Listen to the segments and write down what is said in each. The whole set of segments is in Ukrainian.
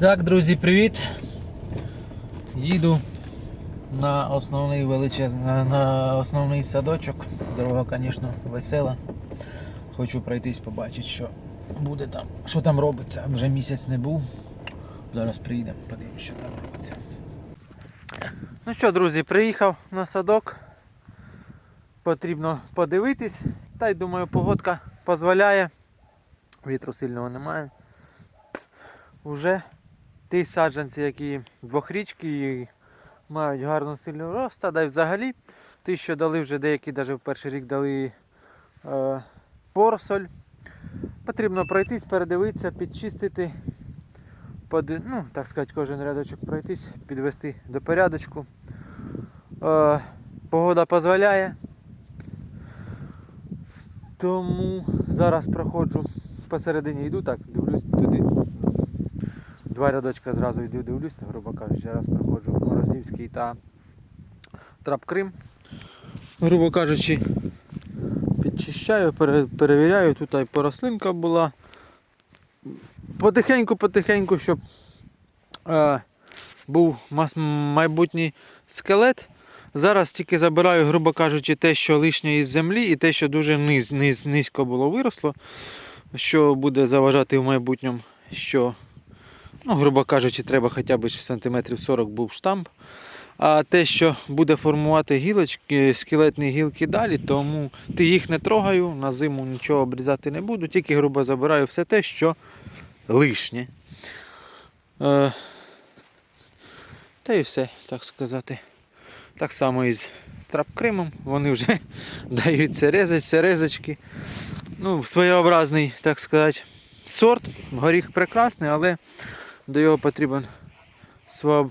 Так, друзі, привіт! Їду на основний величез... на, основний садочок. Дорога, звісно, весела. Хочу пройтись, побачити, що буде там, що там робиться. Вже місяць не був. Зараз приїдемо, подивимось, що там робиться. Ну що, друзі, приїхав на садок. Потрібно подивитись. Та й думаю, погодка дозволяє. Вітру сильного немає. Уже ті саджанці, які двохрічки мають гарну сильну рост, а да й взагалі ті, що дали вже деякі, навіть в перший рік дали е, поросоль. Потрібно пройтись, передивитися, підчистити, поди, ну, так сказати, кожен рядочок пройтись, підвести до порядочку. Е, погода дозволяє. Тому зараз проходжу посередині йду, так, дивлюсь туди. Два рядочка зразу йду, дивлюсь, грубо кажучи, зараз проходжу Морозівський та Трап-Крим. Грубо кажучи, підчищаю, перевіряю, тут і порослинка була. Потихеньку-потихеньку, щоб е, був майбутній скелет. Зараз тільки забираю, грубо кажучи, те, що лишнє із землі, і те, що дуже низ, низ, низько було виросло, що буде заважати в майбутньому, що, ну, грубо кажучи, треба хоча б сантиметрів 40 був штамп. А те, що буде формувати гілочки, скелетні гілки далі, тому ти їх не трогаю, на зиму нічого обрізати не буду, тільки грубо забираю все те, що лишнє. Е, та і все, так сказати. Так само і з трапкримом. Вони вже даються резаться, резочки. Ну, своєобразний, так сказати, сорт. Горіх прекрасний, але до його потрібен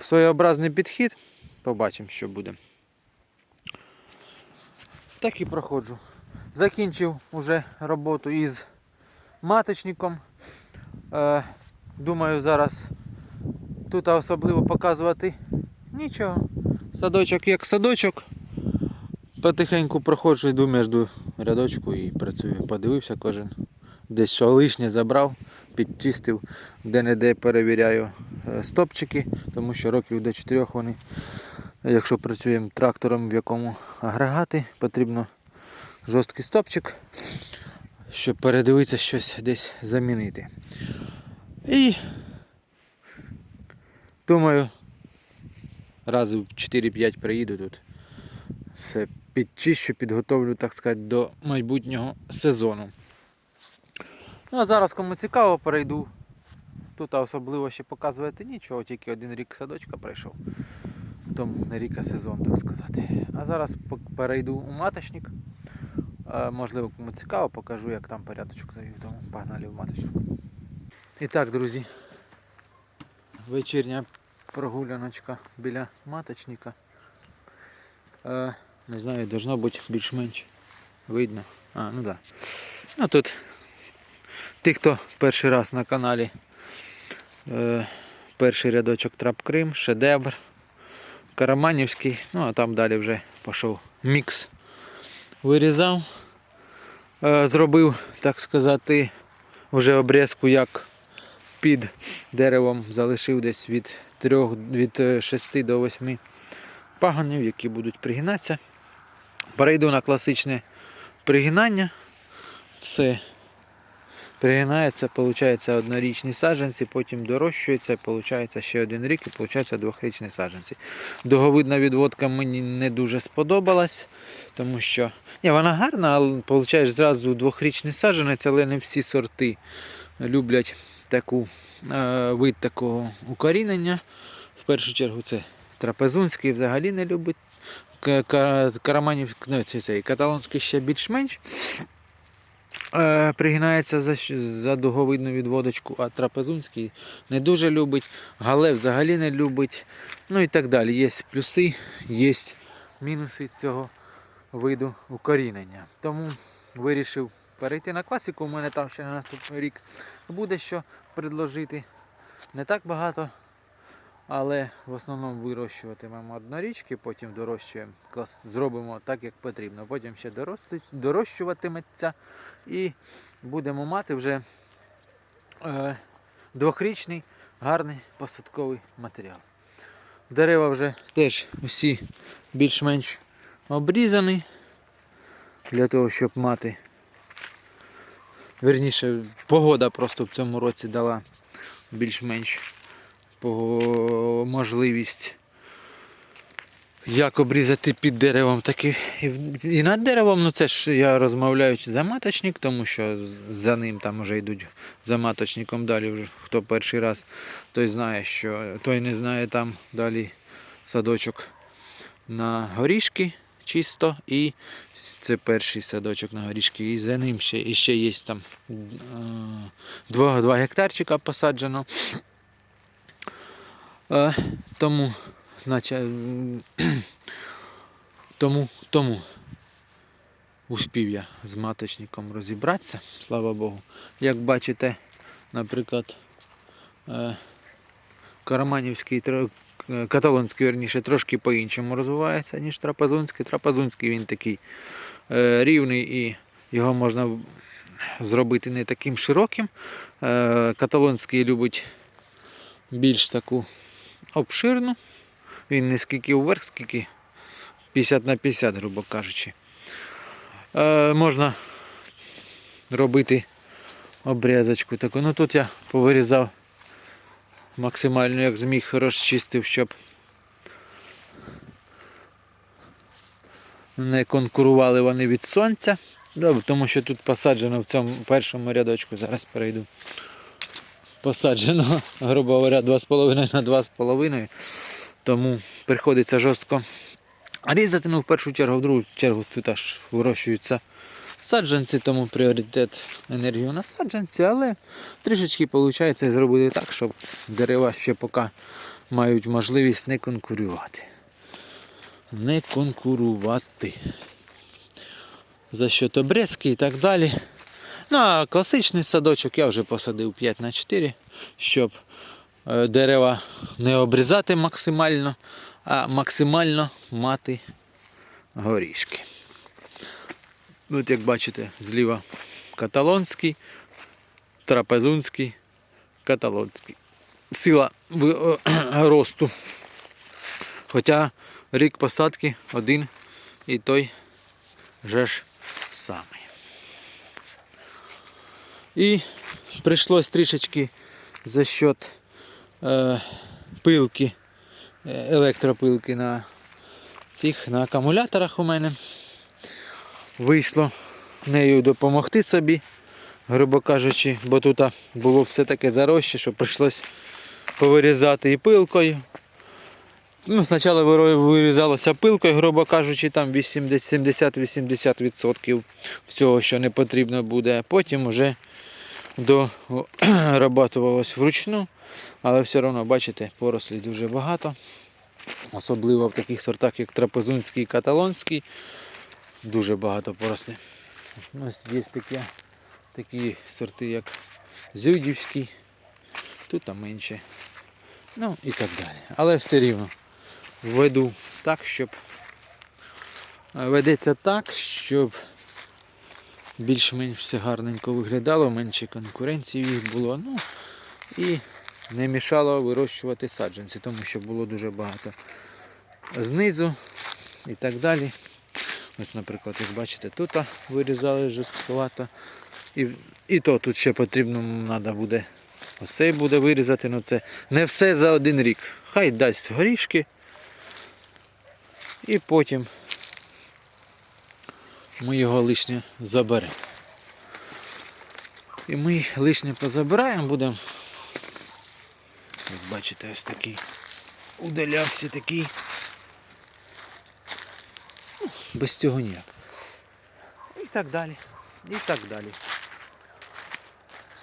своєобразний підхід. Побачимо, що буде. Так і проходжу. Закінчив уже роботу із маточником. Е, думаю, зараз тут особливо показувати нічого. Садочок як садочок. Потихеньку проходжу, йду між рядочку і працюю. Подивився кожен. Десь що лишнє забрав, підчистив, де-не-де перевіряю е, стопчики, тому що років до 4 вони, якщо працюємо трактором, в якому агрегати, потрібно жорсткий стопчик, щоб передивитися щось десь замінити. І думаю, разів 4-5 приїду тут. Все підчищу, підготовлю, так сказати, до майбутнього сезону. Ну а зараз, кому цікаво, перейду. Тут особливо ще показувати нічого, тільки один рік садочка пройшов. Тому не рік, а сезон, так сказати. А зараз перейду у маточник. Е, Можливо, кому цікаво, покажу, як там порядочок завів. Тому погнали в маточник. І так, друзі, вечірня прогуляночка біля маточника. Е, не знаю, должно бути більш-менш видно. А, ну да. Ну тут ті, хто перший раз на каналі. Е, перший рядочок Трап Крим, шедевр, Караманівський, ну а там далі вже пішов мікс. Вирізав. Е, зробив, так сказати, вже обрізку як під деревом залишив десь від 3, від е, 6 до 8 пагонів, які будуть пригинатися. Перейду на класичне пригинання. Це пригинається, виходить однорічні саджанці, потім дорощується, виходить ще один рік і виходить двохрічні саджанці. Довговидна відводка мені не дуже сподобалась, тому що ні, вона гарна, але виходить зразу двохрічний саджанець, але не всі сорти люблять таку е, вид такого укорінення. В першу чергу це трапезунський взагалі не любить. Ка- ка- Караманів, ну, цей, каталонський ще більш-менш е, пригинається за, за дуговидну відводочку, а трапезунський не дуже любить, гале взагалі не любить. Ну і так далі. Є плюси, є мінуси цього виду укорінення. Тому вирішив перейти на класику. У мене там ще на наступний рік буде що предложити. Не так багато, але в основному вирощуватимемо однорічки, потім дорощуємо, зробимо так, як потрібно. Потім ще дорощуватиметься і будемо мати вже е, двохрічний гарний посадковий матеріал. Дерева вже теж усі більш-менш обрізані для того, щоб мати. Верніше, погода просто в цьому році дала більш-менш можливість як обрізати під деревом, так і, і над деревом. Ну це ж я розмовляю за маточник, тому що за ним там вже йдуть за маточником далі. Вже хто перший раз, той знає, що той не знає там далі садочок на горішки чисто і це перший садочок на горішки. І за ним ще, і ще є там 2, 2 гектарчика посаджено. Е, тому, м, тому, тому успів я з маточником розібратися, слава Богу. Як бачите, наприклад, е, Караманівський, е, каталонський, верніше, трошки по-іншому розвивається, ніж трапезунський. Трапезунський він такий рівний і його можна зробити не таким широким. Каталонський любить більш таку обширну. Він не скільки вверх, скільки 50 на 50, грубо кажучи. Е, можна робити обрізочку таку. Ну тут я повирізав максимально як зміг розчистив, щоб не конкурували вони від сонця. Добре, тому що тут посаджено в цьому першому рядочку, зараз перейду. Посаджено, грубо говоря, 2,5 на 2,5. Тому приходиться жорстко різати. Ну, в першу чергу, в другу чергу тут аж вирощуються саджанці, тому пріоритет енергії на саджанці, але трішечки виходить зробити так, щоб дерева ще поки мають можливість не конкурувати. Не конкурувати. За счет обрізки і так далі. Ну, а класичний садочок я вже посадив 5 на 4, щоб е, дерева не обрізати максимально, а максимально мати горішки. От як бачите, зліва каталонський, трапезунський, каталонський. Сила е, росту. Хоча рік посадки один і той же ж самий. І прийшлось трішечки за счет е, пилки, е, електропилки на цих на акумуляторах у мене. Вийшло нею допомогти собі, грубо кажучи, бо тут було все таке зарожче, що прийшлось повирізати і пилкою. Ну, спочатку вирізалося пилкою, грубо кажучи, там 80 70-80% всього, що не потрібно буде. Потім вже дорабатувалось вручну, але все одно, бачите, порослі дуже багато. Особливо в таких сортах, як трапезунський і каталонський. Дуже багато порослі. Ось є такі, такі сорти, як Зюдівський, тут там менше. Ну і так далі. Але все рівно веду так, щоб е, ведеться так, щоб більш-менш все гарненько виглядало, менше конкуренції їх було. Ну і не мішало вирощувати саджанці, тому що було дуже багато знизу і так далі. Ось, наприклад, як бачите, тут вирізали жорсткувато. І, і то тут ще потрібно треба буде. Оцей буде вирізати, ну це не все за один рік. Хай дасть горішки. І потім ми його лишнє заберемо. І ми лишнє позабираємо, будемо. Як бачите, ось такий удалявся такий. Ну, Без цього ніяк. І так далі. І так далі.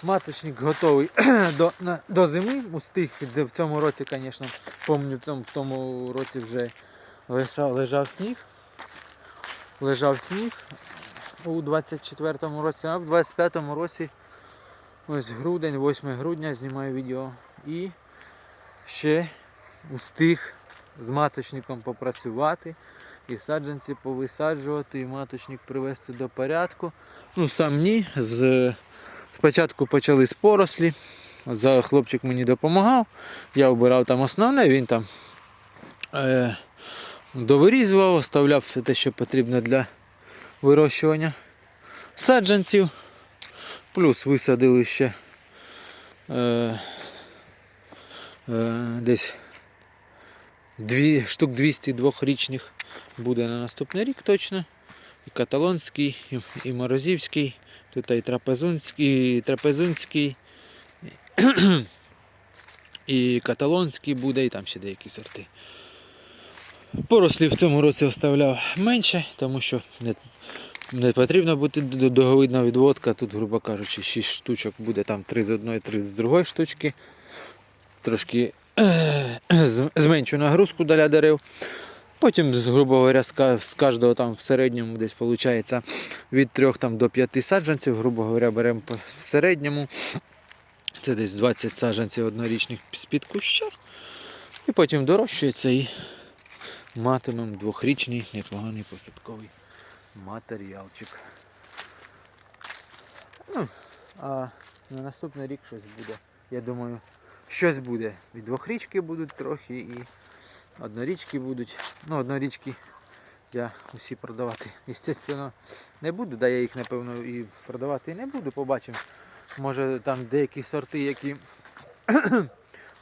Маточник готовий до, на, до зими, устиг, в цьому році, звісно, пам'ятаю, в тому році вже лежав, лежав сніг. Лежав сніг у 24-му році, а в 25-му році ось грудень, 8 грудня знімаю відео. І ще устиг з маточником попрацювати і саджанці повисаджувати, і маточник привести до порядку. Ну, сам ні. З... Спочатку почали з порослі, хлопчик мені допомагав. Я обирав там основне, він там е, довирізував, оставляв все те, що потрібно для вирощування саджанців. Плюс висадили ще е, е, десь дві, штук 200 двохрічних буде на наступний рік точно. І каталонський, і, і морозівський, тут і трапезунський, і трапезунський, і каталонський буде, і там ще деякі сорти. Порослі в цьому році оставляв менше, тому що не, не потрібно бути договидна відводка. Тут, грубо кажучи, 6 штучок буде там 3 з одної, 3 з другої штучки. Трошки зменшу нагрузку для дерев. Потім, грубо говоря, з кожного там в середньому десь виходить від 3 там, до 5 саджанців, грубо говоря, беремо в середньому. Це десь 20 саджанців однорічних з-під куща. І потім дорощується і матимемо двохрічний непоганий посадковий матеріалчик. Ну, а на наступний рік щось буде. Я думаю, щось буде. І двохрічки будуть трохи, і однорічки будуть. Ну, однорічки я усі продавати. Естественно, не буду, да я їх напевно і продавати не буду, побачимо. Може там деякі сорти, які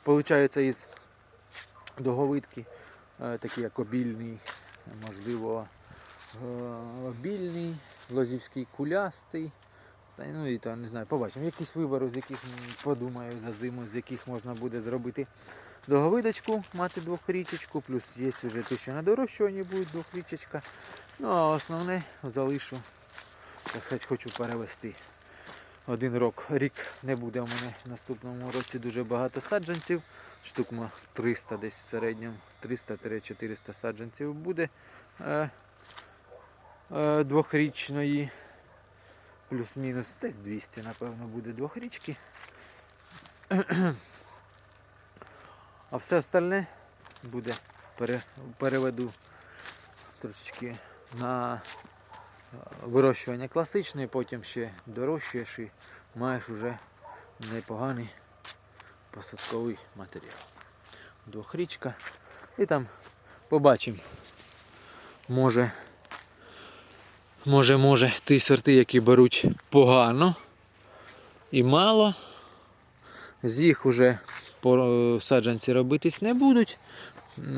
получаються із договидки, е, такі як обільний, можливо, е, обільний, лозівський кулястий. Та, ну і там, не знаю, побачимо. Якісь вибори, з яких подумаю за зиму, з яких можна буде зробити договидочку, мати двохрічечку, плюс є вже те, що на дорощуванні буде двохрічечка. Ну а основне залишу, так сказати, хочу перевести. Один рок, рік не буде у мене в наступному році дуже багато саджанців. Штук 300 десь в середньому, 300-400 саджанців буде е, е, двохрічної. Плюс-мінус десь 200, напевно, буде двохрічки. А все остальне буде пере, переведу трошечки на е, вирощування класичне, потім ще дорощуєш і маєш уже непоганий посадковий матеріал. Двохрічка. І там побачимо. Може, може, може, ті сорти, які беруть погано і мало. З їх уже по- саджанці робитись не будуть.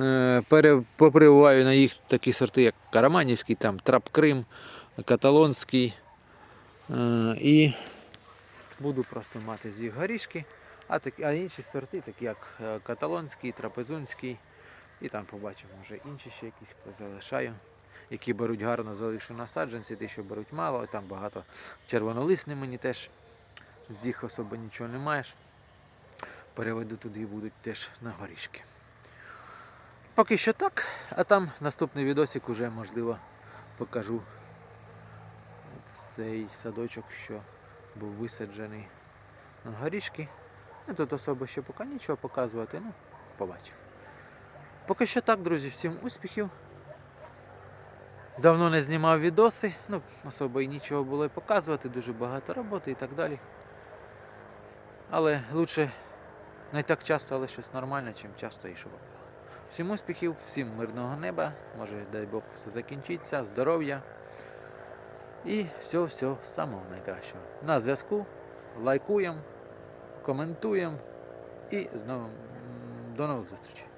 Е, поприваю на їх такі сорти, як Караманівський, там Трап Крим, Каталонський. Е, І буду просто мати з їх горішки. А, такі, а інші сорти, такі як е, Каталонський, Трапезунський. І там побачимо, може інші ще якісь позалишаю. Які беруть гарно залишу на саджанці, ті, що беруть мало, там багато червонолисний мені теж. З їх особо нічого не маєш. Переведу туди і будуть теж на горішки. Поки що так, а там наступний відосик уже можливо покажу цей садочок, що був висаджений на горішки. Тут особо ще поки нічого показувати, ну, побачимо. Поки що так, друзі, всім успіхів. Давно не знімав відоси, ну, особо і нічого було і показувати, дуже багато роботи і так далі. Але лучше не так часто, але щось нормальне, чим часто і було. Всім успіхів, всім мирного неба, може, дай Бог, все закінчиться, здоров'я і всього-всього самого найкращого. На зв'язку, лайкуємо, коментуємо і знову до нових зустрічей.